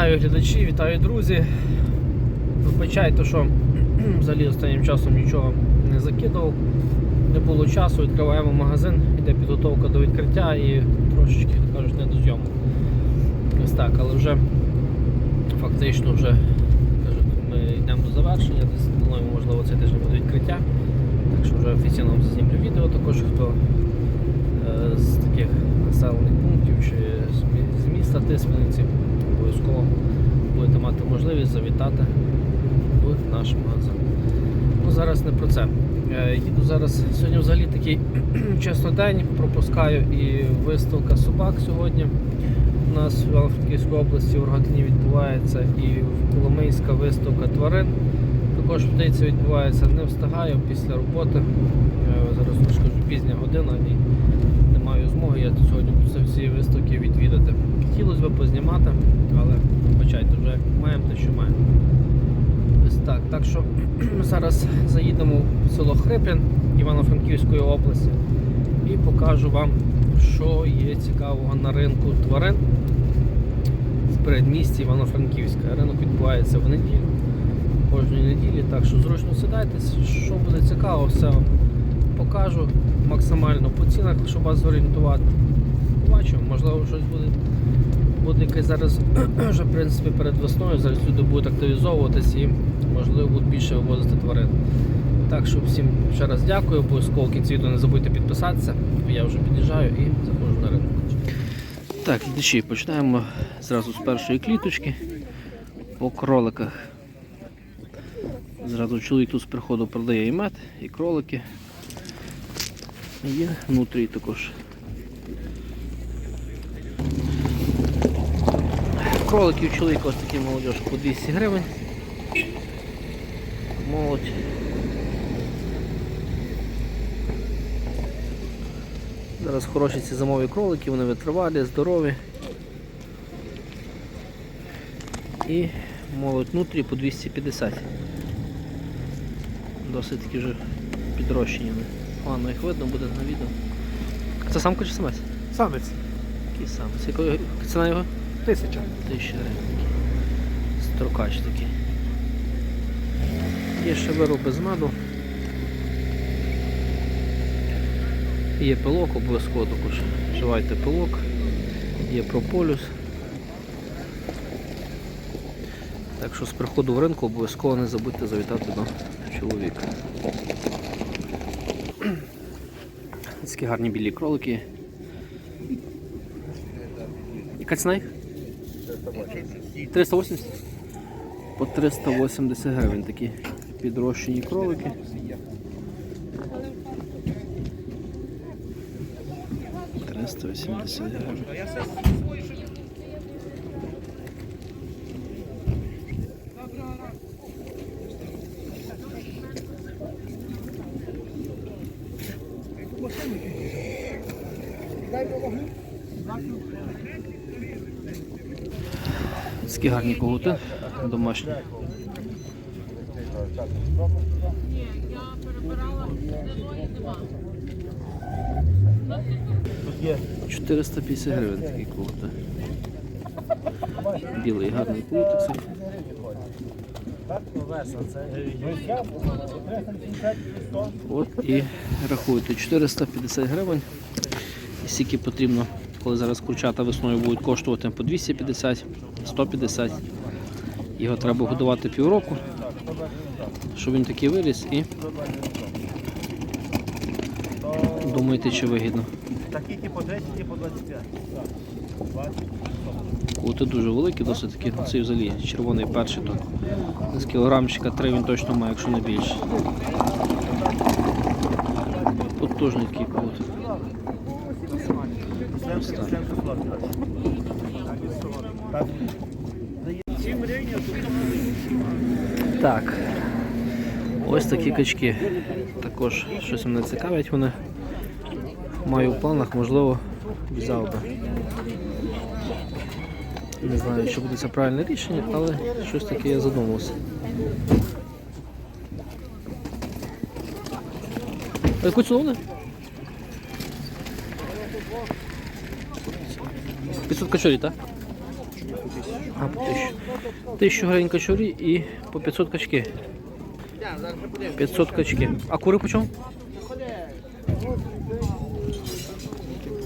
Вітаю глядачі, вітаю друзі. Вибачайте, що взагалі останнім часом нічого не закидував. Не було часу, відкриваємо магазин, йде підготовка до відкриття і трошечки, кажуть, не до зйомок. Ось так, але вже фактично вже ми йдемо до завершення, десь плануємо, можливо, цей тиждень буде відкриття. Так що вже офіційно вам зазнімлю відео також, хто е, з таких населених пунктів чи з міста Тисменниці обов'язково будете мати можливість завітати в наш магазин. Ну зараз не про це. Е, Їду зараз сьогодні взагалі такий чесно день, пропускаю і виставка собак сьогодні. У нас в Івано-Франківській області в Рогатині відбувається і Коломийська виставка тварин. Також в Птиці відбувається, не встигаю після роботи. Е, Зараз вже пізня година і не маю змоги. Я сьогодні всі виставки відвідати. Хотілося б познімати, але вибачайте, вже маємо те, що маємо. Ось так. Так що зараз заїдемо в село Хрипін Івано-Франківської області і покажу вам, що є цікавого на ринку тварин в передмісті Івано-Франківська. Ринок відбувається в неділю, кожної неділі, так що зручно сідайтесь, що буде цікаво, все вам покажу максимально по цінах, щоб вас зорієнтувати. Побачимо, можливо, щось буде. Буде якесь зараз вже в принципі перед весною, зараз люди будуть активізовуватись і можливо будуть більше вивозити тварин. Так що всім ще раз дякую, обов'язково в кінці відео не забудьте підписатися. Я вже під'їжджаю і заходжу на ринок. Так, глядачі, починаємо зразу з першої кліточки по кроликах. Зразу чоловік тут з приходу продає і мед, і кролики. Є внутрі також. Кроликів чоловіка ось такий молодіж по 200 гривень. Молодь. Зараз хороші ці зимові кролики, вони витривалі, здорові. І молодь внутрі по 250. Досить таки вже підрощені. Погано їх видно буде на відео. Це самка чи самець? Самець. Який самець? Якої ціна його? Тисяча. Тисяча гривень. Строкач такий. Є ще вироби з меду. Є пилок, обов'язково також. Вживайте пилок. Є прополюс. Так що з приходу в ринку обов'язково не забудьте завітати до чоловіка. Такі гарні білі кролики. Яка ціна їх? 380? По 380 гривень такі підрощені кролики. Триста вісімдесят гривень. Такі гарні когути домашні. Тут є 450 гривень такі когути. Білий гарний култик. От і рахуйте 450 гривень. І скільки потрібно, коли зараз курчата весною будуть коштувати по 250, 150. Його треба годувати півроку, щоб він такий виріс і думайте, чи вигідно. такі ті по 10, ті по 25. Кути дуже великі, досить такі, ну, цей взагалі червоний перший, то з кілограмчика 3 він точно має, якщо не більше. Потужний такий кут. Ось так. Ось такі качки. Також щось мене цікавить вони. Маю в планах, можливо, взяв би. Не знаю, чи буде це правильне рішення, але щось таке я задумався. Яку ціну 500 качорі, так? А, по тисячу. Тисячу гривень качурі і по 500 качки. 500 качки. А кури по чому?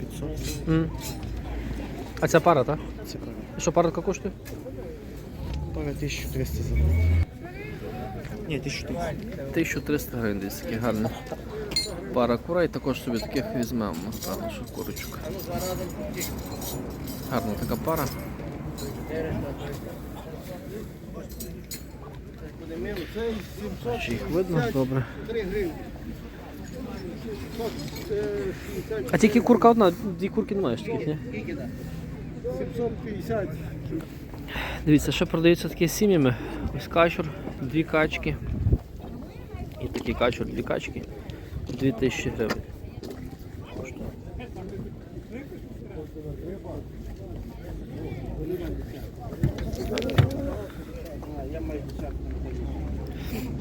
500. М. А ця пара, так? Правильно. Що пара така коштує? Пара 1300 за. Ні, 1300. 1300 гривень десь такі гарні. Пара курей також собі таких візьмемо, напевно, що курочок. Гарна така пара. Чи їх видно? Добре. А тільки курка одна, дві курки немає ж таких, ні? 750. Дивіться, ще продаються такі сім'ями. Ось качур, дві качки. І такий качур, дві качки. 2000 гривень.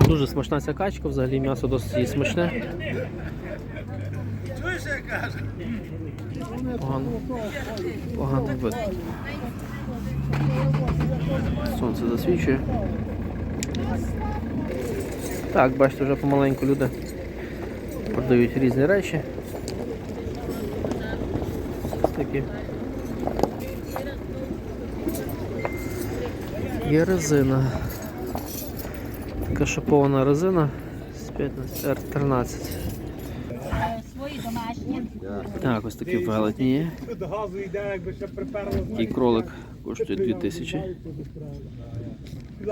Дуже смачна ця качка, взагалі м'ясо досить смачне. Погано, погано видно. Сонце засвічує. Так, бачите, вже помаленьку люди продають різні речі. Ось такі. Є резина. Така шипована резина з 15 R13. Свої домашні. Так, ось такі велетні є. І кролик коштує 2000. При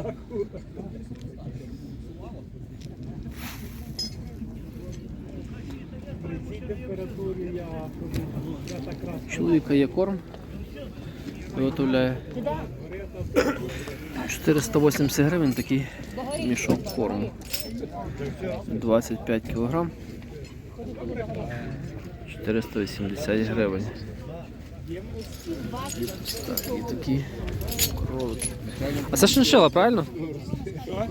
цій температурі я я так раз. Чоловіка є корм. Виготовляє 480 гривень такий мішок корму. 25 кг. 480 гривень. Так, і такі кролики. А це шиншила, правильно?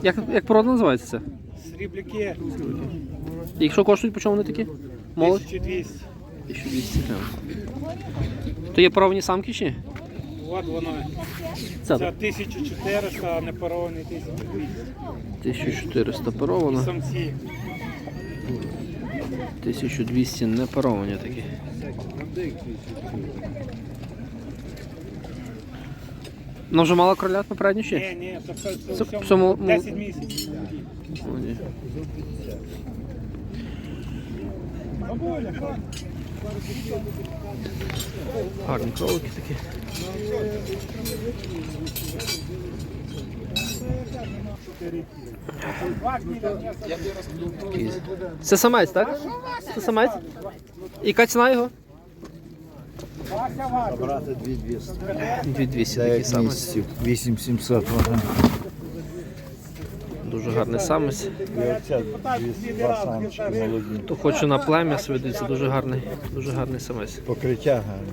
Як, як порода називається це? Срібляки І якщо коштують, по чому вони такі? Молодь? 1200. 1200. То є поровані самки чи ні? От воно. Це Це 1400, а не парований 1200. 1400 паровано, Самці. 1200 не паровані такі. Ну вже мало кролят попередньо ще? Ні, ні, це все, це Це- це мо- мо- 10 місяців. О, ні. Гарні кролики такі. Це самець, так? Це самець? І яка ціна його? Брати 2200. 2200 такий самець. 8700 вага. Дуже гарний самець. Хто хоче на плем'я, свидиться, дуже гарний, дуже гарний самець. Покриття гарне.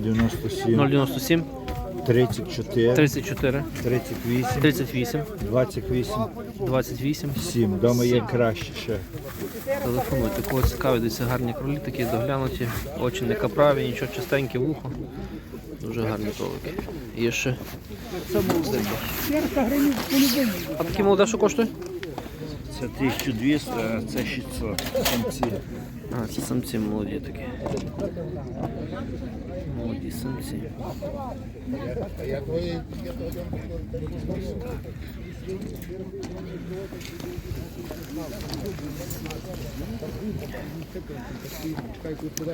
097, 097 34, 34 38, 38 28, 28. 7. Дома є краще ще. Телефонуйте, кого цікавить, десь гарні кролі, такі доглянуті, очі не каправі, нічого чистеньке вухо. Дуже гарні кролики. Є ще. А такі молоде що коштує? Це 1200, а це 600. Самці. А, це самці молоді такі. Молоді самці.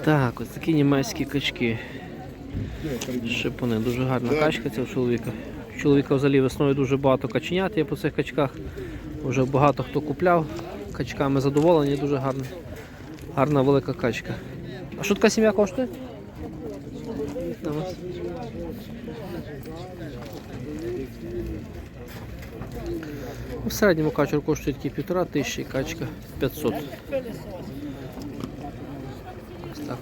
Так, ось такі німецькі качки. Шипуни. Дуже гарна качка у чоловіка. У чоловіка взагалі весною дуже багато каченят є по цих качках. Вже багато хто купляв. Качками задоволені, дуже гарна. Гарна велика качка. А що така сім'я коштує? На вас. У середньому качур коштує тільки півтора тисячі, качка 500. Ось так.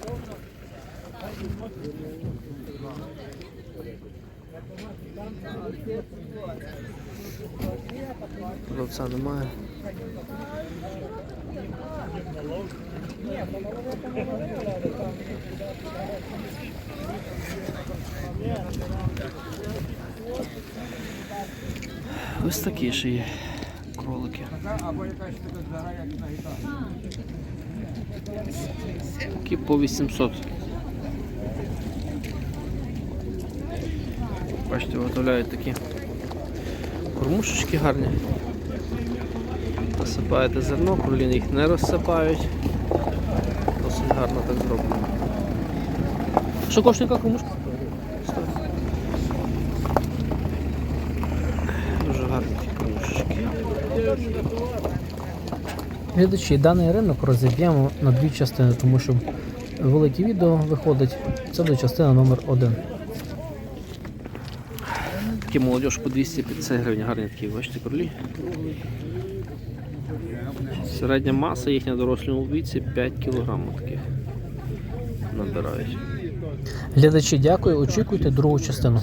Продавця немає. Ось такі ще є кролики. Такі по 800. Бачите, виготовляють такі кормушечки гарні. Насипаєте зерно, кролін їх не розсипають. Досить гарно так зроблено. Що коштує яка кормушка? Дуже гарні ці кормушечки. Глядачі, даний ринок розіб'ємо на дві частини, тому що велике відео виходить. Це буде частина номер один. Такі молодіж по 250 гривень, гарні такі, бачите, кролі. Середня маса їхня дорослому віці 5 кг таких набирають. Глядачі, дякую. Очікуйте другу частину.